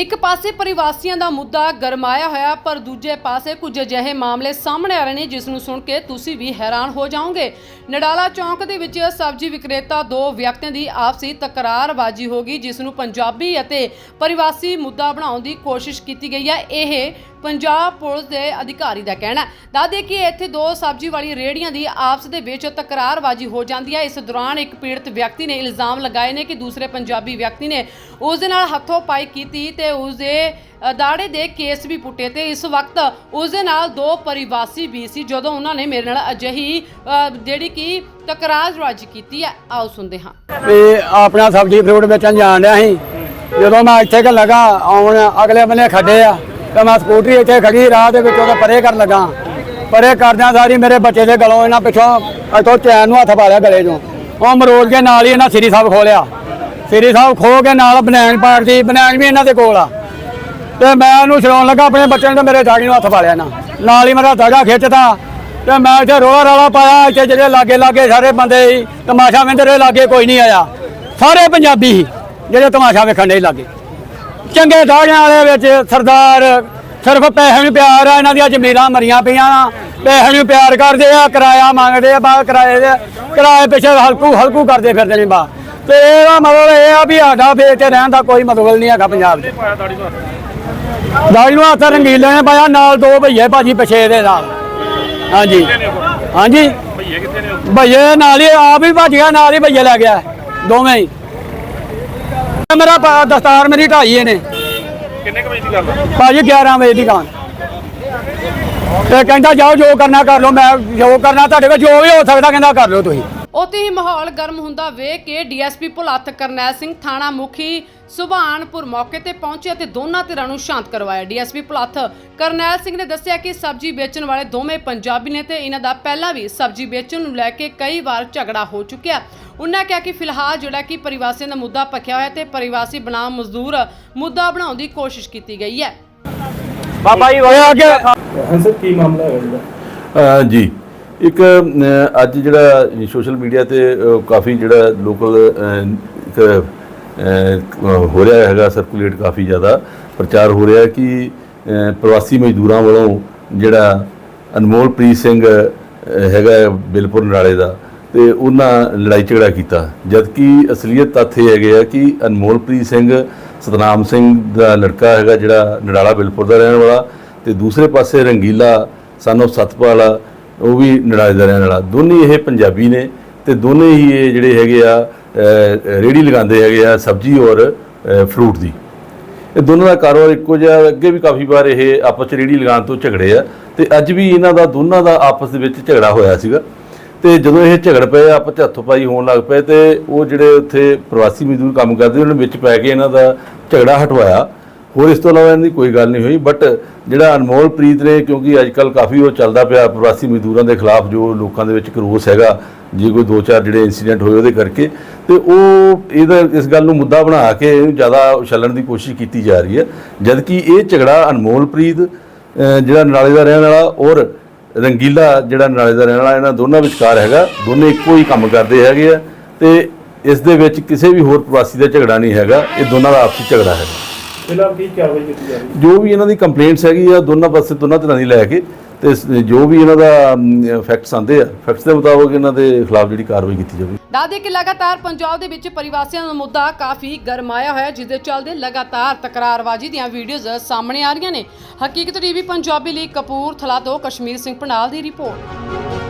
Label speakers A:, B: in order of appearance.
A: ਇੱਕ ਪਾਸੇ ਪਰਿਵਾਸੀਆਂ ਦਾ ਮੁੱਦਾ ਗਰਮਾਇਆ ਹੋਇਆ, ਪਰ ਦੂਜੇ ਪਾਸੇ ਕੁਝ ਅਜਿਹੇ ਮਾਮਲੇ ਸਾਹਮਣੇ ਆ ਰਹੇ ਨੇ, ਜਿਸ ਨੂੰ ਸੁਣ ਕੇ ਤੁਸੀਂ ਵੀ ਹੈਰਾਨ ਹੋ ਜਾਓਗੇ। ਨਡਾਲਾ ਚੌਂਕ ਦੇ ਵਿੱਚ ਸਬਜ਼ੀ ਵਿਕਰੇਤਾ ਦੋ ਵਿਅਕਤੀਆਂ ਦੀ ਆਪਸੀ ਤਕਰਾਰਬਾਜ਼ੀ ਹੋ ਗਈ, ਜਿਸ ਨੂੰ ਪੰਜਾਬੀ ਅਤੇ ਪਰਿਵਾਸੀ ਮੁੱਦਾ ਬਣਾਉਣ ਦੀ ਕੋਸ਼ਿਸ਼ ਕੀਤੀ ਗਈ ਹੈ। ਇਹ ਪੰਜਾਬ ਪੁਲਿਸ ਦੇ ਅਧਿਕਾਰੀ ਦਾ ਕਹਿਣਾ ਹੈ। ਦੱਸਦੇ ਕਿ ਇੱਥੇ ਦੋ ਸਬਜ਼ੀ ਵਾਲੀ ਰੇੜੀਆਂ ਦੀ ਆਪਸ ਦੇ ਵਿੱਚ ਤਕਰਾਰਬਾਜ਼ੀ ਹੋ ਜਾਂਦੀ ਹੈ। ਇਸ ਦੌਰਾਨ ਇੱਕ ਪੀੜਤ ਵਿਅਕਤੀ ਨੇ ਇਲਜ਼ਾਮ ਲਗਾਏ ਨੇ ਕਿ ਦੂਸਰੇ ਪੰਜਾਬੀ ਵਿਅਕਤੀ ਨੇ ਉਸ ਦੇ ਨਾਲ ਹੱਥੋਂ ਪਾਈ ਕੀਤੀ ਤੇ ਉਸ ਦੇ ਦਾੜੇ ਦੇ ਕੇਸ ਵੀ ਪੁੱਟੇ ਤੇ ਇਸ ਵਕਤ ਉਸ ਦੇ ਨਾਲ ਦੋ ਪਰਿਵਾਸੀ ਵੀ ਸੀ, ਜਦੋਂ ਉਹਨਾਂ ਨੇ ਮੇਰੇ ਨਾਲ ਅਜਿਹੀ ਜਿਹੜੀ ਕਿ ਤਕਰਾਰਬਾਜ਼ੀ ਕੀਤੀ ਹੈ। ਆਓ ਸੁਣਦੇ ਹਾਂ।
B: ਤੇ ਆਪਣਾ ਸਬਜ਼ੀ ਫਰੂਟ ਵੇਚਣ ਜਾਣ ਡਿਆ ਸੀ। ਜਦੋਂ ਮੈਂ ਇੱਥੇ ਕਿ ਲਗਾ, ਆਉਣ ਅਗਲੇ ਬੰਨੇ ਖੱਡੇ ਆ, ਤੇ ਮੈਂ ਸਕੂਟਰੀ ਇੱਥੇ ਖੜੀ, ਰਾਹ ਦੇ ਵਿੱਚ ਉਹਦਾ ਪਰੇ ਕਰਨ ਲੱਗਾ। ਪਰੇ ਕਰਦਿਆਂ ਸਾਰੀ ਮੇਰੇ ਬੱਚੇ ਦੇ ਗਲੋਂ ਇਹਨਾਂ ਪਿੱਛੋਂ ਇੱਥੋਂ ਚੈਨ ਨੂੰ ਹੱਥ ਪਾ ਲਿਆ ਗਲੇ 'ਚੋਂ। ਉਹ ਮਰੋੜ ਕੇ ਨਾਲ ਹੀ ਇਹਨਾਂ ਸ੍ਰੀ ਸਾਹਿਬ ਖੋਲਿਆ ਸ੍ਰੀ ਸਾਹਿਬ ਖੋ ਕੇ ਨਾਲ ਬਨੈਣ ਪਾੜਦੀ ਬਨੈਣ ਵੀ ਇਹਨਾਂ ਦੇ ਕੋਲ ਆ। ਤੇ ਮੈਂ ਉਹਨੂੰ ਛਡਾਉਣ ਲੱਗਾ, ਆਪਣੇ ਬੱਚੇ ਨੂੰ ਤੇ ਮੇਰੇ ਦਾੜੀ ਨੂੰ ਹੱਥ ਪਾਲਿਆ ਨਾ। ਨਾਲ ਹੀ ਮੇਰਾ ਦਾਗਾ ਖਿੱਚਤਾ। ਤੇ ਮੈਂ ਇੱਥੇ ਰੋਲਾ ਰਾਲਾ ਪਾਇਆ, ਇੱਥੇ ਜਿਹੜੇ ਲਾਗੇ ਲਾਗੇ ਸਾਰੇ ਬੰਦੇ ਸੀ, ਤਮਾਸ਼ਾ ਵੇਂਦੇ ਰਹੇ ਲਾਗੇ ਕੋਈ ਨਹੀਂ ਆਇਆ। ਸਾਰੇ ਪੰਜਾਬੀ ਸੀ, ਜਿਹੜੇ ਤਮਾਸ਼ਾ ਵੇਖਣ ਦੇ ਲਾਗੇ। ਚੰਗੇ ਦਾੜਿਆਂ ਵਾਲੇ ਵਿੱਚ ਸਰਦਾਰ, ਸਿਰਫ ਪੈਸੇ ਨੂੰ ਪਿਆਰ ਆ, ਇਹਨਾਂ ਦੀਆਂ ਜ਼ਮੀਰਾਂ ਮਰੀਆਂ ਪਈਆਂ ਪੈਸੇ ਨੂੰ ਪਿਆਰ ਕਰਦੇ ਆ, ਕਿਰਾਇਆ ਮੰਗਦੇ ਆ, ਬਾ ਕਿਰਾਏ ਦੇ ਕਿਰਾਏ ਪਿੱਛੇ ਹਲਕੂ ਹਲਕੂ ਕਰਦੇ ਫਿਰਦੇ ਨੇ ਬਾ। ਤੇ ਇਹਦਾ ਮਤਲਬ ਇਹ ਆ ਵੀ ਸਾਡਾ ਵੇਚ ਕੇ ਰਹਿਣ ਦਾ ਕੋਈ ਮਤਲਬ ਨਹੀਂ ਹੈਗਾ ਪੰਜਾਬ 'ਚ। ਦਾੜੀ ਨੂੰ ਹੱਥ? ਰੰਗੀਲੇ ਨੇ ਪਾਇਆ ਨਾਲ ਦੋ ਭਈਏ ਭਾਜੀ ਪਿਛੇ ਦੇ ਨਾਲ। ਹਾਂਜੀ। ਹਾਂਜੀ।
C: ਭਈਏ ਕਿੱਥੇ ਨੇ
B: ਭਈਏ ਨਾਲ ਹੀ ਆਪ ਹੀ ਭੱਜ ਗਿਆ ਨਾਲ ਹੀ ਭਈਏ ਲੈ ਗਿਆ ਦੋਵੇਂ ਹੀ। ਮੇਰਾ ਪ- ਦਸਤਾਰ ਮੇਰੀ ਢਾਈ ਇਹਨੇ।
C: ਕਿੰਨੇ ਕੁ ਵਜੇ ਦੀ ਗੱਲ ਆ?
B: ਭਾਜੀ 11 ਵਜੇ ਦੀ ਦੁਕਾਨ ਤੇ ਕਹਿੰਦਾ ਜਾਓ ਜੋ ਕਰਨਾ ਕਰ ਲਓ ਮੈਂ ਜੋ ਕਰਨਾ ਤੁਹਾਡੇ ਕੋਲ ਜੋ ਵੀ ਹੋ ਸਕਦਾ ਕਹਿੰਦਾ ਕਰ ਲਓ ਤੁਸੀਂ।
A: ਉੱਥੇ ਹੀ ਮਾਹੌਲ ਗਰਮ ਹੁੰਦਾ ਵੇਖ ਕੇ ਡੀਐਸਪੀ ਭੁਲੱਥ ਕਰਨੈਲ ਸਿੰਘ ਥਾਣਾ ਮੁਖੀ ਸੁਭਾਨਪੁਰ ਮੌਕੇ ਤੇ ਪਹੁੰਚੇ ਅਤੇ ਦੋਨਾਂ ਧਿਰਾਂ ਨੂੰ ਸ਼ਾਂਤ ਕਰਵਾਇਆ। ਡੀਐਸਪੀ ਭੁਲੱਥ ਕਰਨੈਲ ਸਿੰਘ ਨੇ ਦੱਸਿਆ ਕਿ ਸਬਜ਼ੀ ਵੇਚਣ ਵਾਲੇ ਦੋਵੇਂ ਪੰਜਾਬੀ ਨੇ ਤੇ ਇਹਨਾਂ ਦਾ ਪਹਿਲਾਂ ਵੀ ਸਬਜ਼ੀ ਵੇਚਣ ਨੂੰ ਲੈ ਕੇ ਕਈ ਵਾਰ ਝਗੜਾ ਹੋ ਚੁੱਕਿਆ। ਉਹਨਾਂ ਕਿਹਾ ਕਿ ਫਿਲਹਾਲ ਜਿਹੜਾ ਕਿ ਪਰਿਵਾਸੀਆਂ ਦਾ ਮੁੱਦਾ ਪੱਕਿਆ ਹੋਇਆ ਤੇ ਪਰਿਵਾਸੀ ਬਨਾਮ ਮਜ਼ਦੂਰ ਮੁੱਦਾ ਬਣਾਉਣ ਦੀ ਕੋਸ਼ਿਸ਼ ਕੀਤੀ ਗਈ ਹੈ।
B: ਬਾਬਾ ਜੀ ਅੱਗੇ
C: ਸਰ ਕੀ ਮਾਮਲਾ ਹੈ
D: ਜੀ ਇੱਕ ਅੱਜ ਜਿਹੜਾ ਸੋਸ਼ਲ ਮੀਡੀਆ ਤੇ ਕਾਫੀ ਜਿਹੜਾ ਲੋਕਲ ਇੱਕ ਹੋ ਰਿਹਾ ਹੈਗਾ ਸਰਕੂਲੇਟ ਕਾਫੀ ਜ਼ਿਆਦਾ, ਪ੍ਰਚਾਰ ਹੋ ਰਿਹਾ ਕਿ ਪ੍ਰਵਾਸੀ ਮਜ਼ਦੂਰਾਂ ਵੱਲੋਂ ਜਿਹੜਾ ਅਨਮੋਲਪ੍ਰੀਤ ਸਿੰਘ ਹੈਗਾ ਬਿਲਪੁਰ ਨਾਲੇ ਦਾ, ਤੇ ਉਹਨਾਂ ਲੜਾਈ ਝਗੜਾ ਕੀਤਾ। ਜਦਕਿ ਅਸਲੀਅਤ ਤੱਥ ਇਹ ਹੈਗੇ ਆ ਕਿ ਅਨਮੋਲਪ੍ਰੀਤ ਸਿੰਘ, ਸਤਨਾਮ ਸਿੰਘ ਦਾ ਲੜਕਾ ਹੈਗਾ ਜਿਹੜਾ ਨੜਾਲਾ ਬਿਲਪੁਰ ਦਾ ਰਹਿਣ ਵਾਲਾ, ਤੇ ਦੂਸਰੇ ਪਾਸੇ ਰੰਗੀਲਾ, ਸਾਨੂੰ ਸਤਪਾਲ ਉਹ ਵੀ ਨਰਾਜ ਦਾ ਰਹਿਣ ਵਾਲਾ। ਦੋਨੇ ਇਹ ਪੰਜਾਬੀ ਨੇ ਤੇ ਦੋਨੇ ਹੀ ਇਹ ਜਿਹੜੇ ਹੈਗੇ ਆ ਅ, ਰੇਹੜੀ ਲਗਾਉਂਦੇ ਹੈਗੇ ਆ ਸਬਜ਼ੀ ਔਰ ਫਰੂਟ ਦੀ। ਇਹ ਦੋਨਾਂ ਦਾ ਕਾਰੋਬਾਰ ਇੱਕੋ ਜਿਹਾ ਅੱਗੇ ਵੀ ਕਾਫੀ ਵਾਰ ਇਹ ਆਪਸ ਚ ਰੇਹੜੀ ਲਗਾਉਣ ਤੋਂ ਝਗੜੇ ਆ। ਤੇ ਅੱਜ ਵੀ ਇਹਨਾਂ ਦਾ ਦੋਨਾਂ ਦਾ ਆਪਸ ਦੇ ਵਿੱਚ ਝਗੜਾ ਹੋਇਆ ਸੀਗਾ। ਤੇ ਜਦੋਂ ਇਹ ਝਗੜ ਪਏ ਆਪਸ ਚ ਹੱਥੋਂ-ਪਾਈ ਹੋਣ ਲੱਗ ਪਏ ਤੇ ਉਹ ਜਿਹੜੇ ਉੱਥੇ ਪ੍ਰਵਾਸੀ ਮਜ਼ਦੂਰ ਕੰਮ ਕਰਦੇ ਉਹਨਾਂ ਨੇ ਵਿੱਚ ਪੈ ਕੇ ਇਹਨਾਂ ਦਾ ਝਗੜਾ ਹਟਵਾਇਆ। ਹੋਰ ਇਸ ਤੋਂ ਇਲਾਵਾ ਇਹਨਾਂ ਦੀ ਕੋਈ ਗੱਲ ਨਹੀਂ ਹੋਈ ਬਟ ਜਿਹੜਾ ਅਨਮੋਲ ਪ੍ਰੀਤ ਨੇ, ਕਿਉਂਕਿ ਅੱਜ ਕੱਲ ਕਾਫੀ ਉਹ ਚੱਲਦਾ ਪਿਆ ਪ੍ਰਵਾਸੀ ਮਜ਼ਦੂਰਾਂ ਦੇ ਖਿਲਾਫ, ਜੋ ਲੋਕਾਂ ਦੇ ਵਿੱਚ ਇੱਕ ਰੋਸ ਹੈਗਾ, ਜੇ ਕੋਈ ਦੋ ਚਾਰ ਜਿਹੜੇ ਇਨਸੀਡੈਂਟ ਹੋਏ ਉਹਦੇ ਕਰਕੇ, ਤੇ ਉਹ ਇਹਦਾ ਇਸ ਗੱਲ ਨੂੰ ਮੁੱਦਾ ਬਣਾ ਕੇ ਇਹਨੂੰ ਜ਼ਿਆਦਾ ਉਛਲਣ ਦੀ ਕੋਸ਼ਿਸ਼ ਕੀਤੀ ਜਾ ਰਹੀ ਹੈ, ਜਦਕਿ ਇਹ ਝਗੜਾ ਅਨਮੋਲ ਪ੍ਰੀਤ ਜਿਹੜਾ ਨਾਲੇ ਦਾ ਰਹਿਣ ਵਾਲਾ ਔਰ ਰੰਗੀਲਾ ਜਿਹੜਾ ਨਾਲੇ ਦਾ ਰਹਿਣ ਵਾਲਾ, ਇਹਨਾਂ ਦੋਨਾਂ ਵਿਚਕਾਰ ਹੈਗਾ, ਦੋਨੇ ਇੱਕੋ ਹੀ ਕੰਮ ਕਰਦੇ ਹੈਗੇ ਆ, ਤੇ ਇਸ ਦੇ ਵਿੱਚ ਕਿਸੇ ਵੀ ਹੋਰ ਪ੍ਰਵਾਸੀ ਦਾ ਝਗੜਾ ਨਹੀਂ ਹੈਗਾ, ਇਹ ਦੋਨਾਂ ਦਾ ਆਪਸੀ ਝਗੜਾ ਹੈ।
C: ਫਿਲਹਾਲ ਕੀ ਕਾਰਵਾਈ ਕੀਤੀ ਜਾ ਰਹੀ
D: ਜੋ ਵੀ ਇਹਨਾਂ ਦੀ ਕੰਪਲੇਂਟਸ ਹੈਗੀ ਆ ਦੋਨਾਂ ਪਾਸੇ ਦੋਨਾਂ ਤਰ੍ਹਾਂ ਦੀ ਲੈ ਕੇ ਤੇ ਜੋ ਵੀ ਇਹਨਾਂ ਦਾ ਫੈਕਟਸ ਆਂਦੇ ਆ ਫੈਕਟਸ ਦੇ ਮੁਤਾਬਕ ਇਹਨਾਂ ਦੇ ਖਿਲਾਫ ਜਿਹੜੀ ਕਾਰਵਾਈ ਕੀਤੀ ਜਾਵੇ।
A: ਦੱਸਦੇ ਕਿ ਲਗਾਤਾਰ ਪੰਜਾਬ ਦੇ ਵਿੱਚ ਪਰਿਵਾਸੀਆਂ ਦਾ ਮੁੱਦਾ ਕਾਫੀ ਗਰਮਾਇਆ ਹੋਇਆ ਹੈ, ਜਿਸ ਦੇ ਚੱਲਦੇ ਲਗਾਤਾਰ ਤਕਰਾਰਬਾਜ਼ੀ ਦੀਆਂ ਵੀਡੀਓਜ਼ ਸਾਹਮਣੇ ਆ ਰਹੀਆਂ ਨੇ। ਹਕੀਕਤ ਟੀਵੀ ਪੰਜਾਬੀ ਲਈ ਕਪੂਰਥਲਾ ਤੋਂ ਕਸ਼ਮੀਰ ਸਿੰਘ ਪੰਡਾਲ ਦੀ ਰਿਪੋਰਟ।